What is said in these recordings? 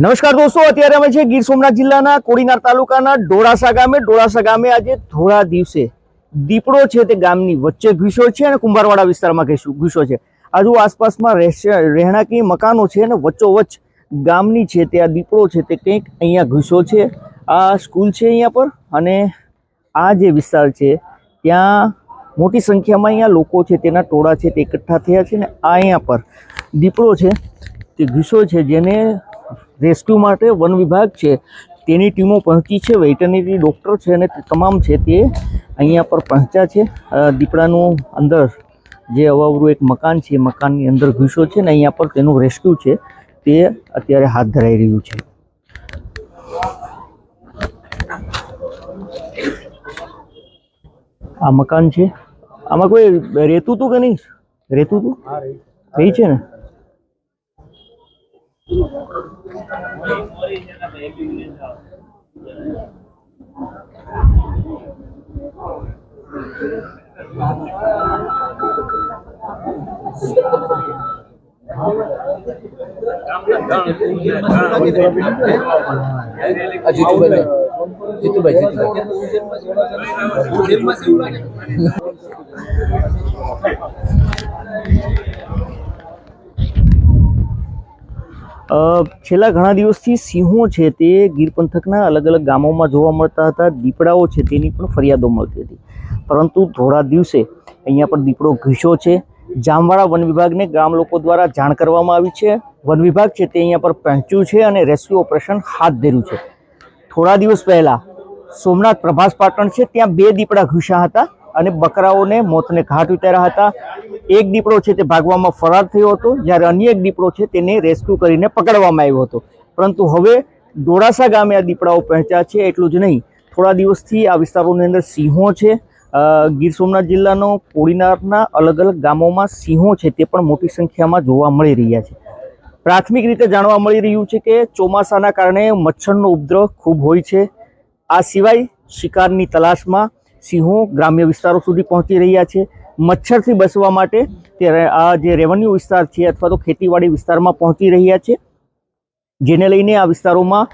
નમસ્કાર દોસ્તો, અત્યારે અમે છે ગીર સોમનાથ જિલ્લાના કોડીનાર તાલુકાના ડોળાસા ગામે. ડોળાસા ગામે આજે થોડા દિવસે દીપડો છે તે ગામની વચ્ચે ઘૂસ્યો છે અને કુંભારવાડા વિસ્તારમાં ઘૂસ્યો છે. આજુ આસપાસમાં રહેણાંકી મકાનો છે અને વચ્ચોવચ્ચ ગામની છે તે આ દીપડો છે તે કંઈક અહીંયા ઘૂસ્યો છે. આ સ્કૂલ છે અહીંયા પર અને આ જે વિસ્તાર છે, ત્યાં મોટી સંખ્યામાં અહીંયા લોકો છે, તેના ટોળા છે તે એકઠા થયા છે ને આ અહીંયા પર દીપડો છે તે ઘૂસ્યો છે જેને રેસ્ક્યુ માટે વન વિભાગ છે. તેની ટીમો પહોંચી છે. વેટરનરી ડૉક્ટર છે અને તમામ છે તે અહીંયા પર પહોંચ્યા છે. દીપડાનું અંદર જે અવાવરું એક મકાન છે મકાનની અંદર ઘૂસો છે ને અહીંયા પર તેનું રેસ્ક્યુ છે. તે અત્યારે હાથ ધરાઈ રહ્યું છે. આ મકાન છે. આમાં કોઈ રહેતું હતું કે નહીં? રહેતું હતું રહી છે ને? Ya? Itu banyak. Itu banyak. છેલ્લા ઘણા દિવસથી સિંહો છે તે ગીર પંથકના અલગ અલગ ગામોમાં જોવા મળતા હતા. દીપડાઓ છે તેની પણ ફરિયાદો મળતી હતી. પરંતુ થોડા દિવસે અહીંયા પર દીપડો ઘૂસ્યો છે. જામવાળા વન વિભાગને ગામ લોકો દ્વારા જાણ કરવામાં આવી છે. વન વિભાગ છે તે અહીંયા પર પહોંચ્યું છે અને રેસ્ક્યુ ઓપરેશન હાથ ધર્યું છે. થોડા દિવસ પહેલાં સોમનાથ પ્રભાસ પાટણ છે, ત્યાં બે દીપડા ઘૂસ્યા હતા. અને બકરાઓને મોતને ઘાટ ઉતાર્યા હતા. એક દીપડો છે તે ભાગવામાં ફરાર થયો હતો, જ્યારે અન્ય એક દીપડો છે તેને રેસ્ક્યુ કરીને પકડવામાં આવ્યો હતો. પરંતુ હવે ડોળાસા ગામે આ દીપડાઓ પહોંચ્યા છે એટલું જ નહીં. થોડા દિવસથી આ વિસ્તારોની અંદર સિંહો છે. ગીર સોમનાથ જિલ્લાનો કોડીનારના અલગ અલગ ગામોમાં સિંહો છે તે પણ મોટી સંખ્યામાં જોવા મળી રહ્યા છે. પ્રાથમિક રીતે જાણવા મળી રહ્યું છે કે ચોમાસાના કારણે મચ્છરનો ઉપદ્રવ ખૂબ હોય છે. આ સિવાય શિકારની તલાશમાં સિંહો ગ્રામ્ય વિસ્તારો સુધી પહોંચી રહ્યા છે. મચ્છરથી બચવા માટે તે આ જે રેવન્યુ વિસ્તાર છે અથવા તો ખેતીવાડી વિસ્તારમાં પહોંચી રહ્યા છે. જેને લઈને આ વિસ્તારોમાં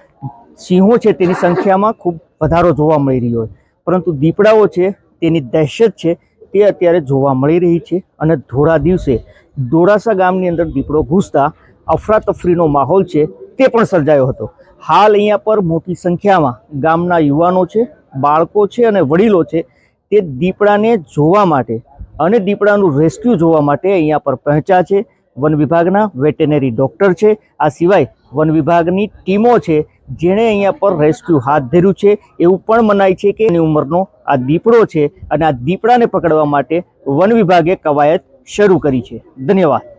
સિંહો છે તેની સંખ્યામાં ખૂબ વધારો જોવા મળી રહ્યો છે. પરંતુ દીપડાઓ છે, તેની દહેશત છે, તે અત્યારે જોવા મળી રહી છે અને ધોળા દિવસે ડોળાસા ગામની અંદર દીપડો ઘૂસતા અફરાતફરીનો માહોલ છે તે પણ સર્જાયો હતો. હાલ અહીંયા પર મોટી સંખ્યામાં ગામના યુવાનો છે બાળકો છે અને વડીલો છે, તે દીપડાને જોવા માટે અને દીપડાનું રેસ્ક્યુ જોવા માટે અહીંયા પર પહોંચ્યા છે. વન વિભાગના વેટેનરી ડૉક્ટર છે. આ સિવાય વન વિભાગની ટીમો છે, જેણે અહીંયા પર રેસ્ક્યુ હાથ ધર્યું છે. એવું પણ મનાય છે કે એની ઉંમરનો આ દીપડો છે અને આ દીપડાને પકડવા માટે વન વિભાગે કવાયત શરૂ કરી છે. ધન્યવાદ.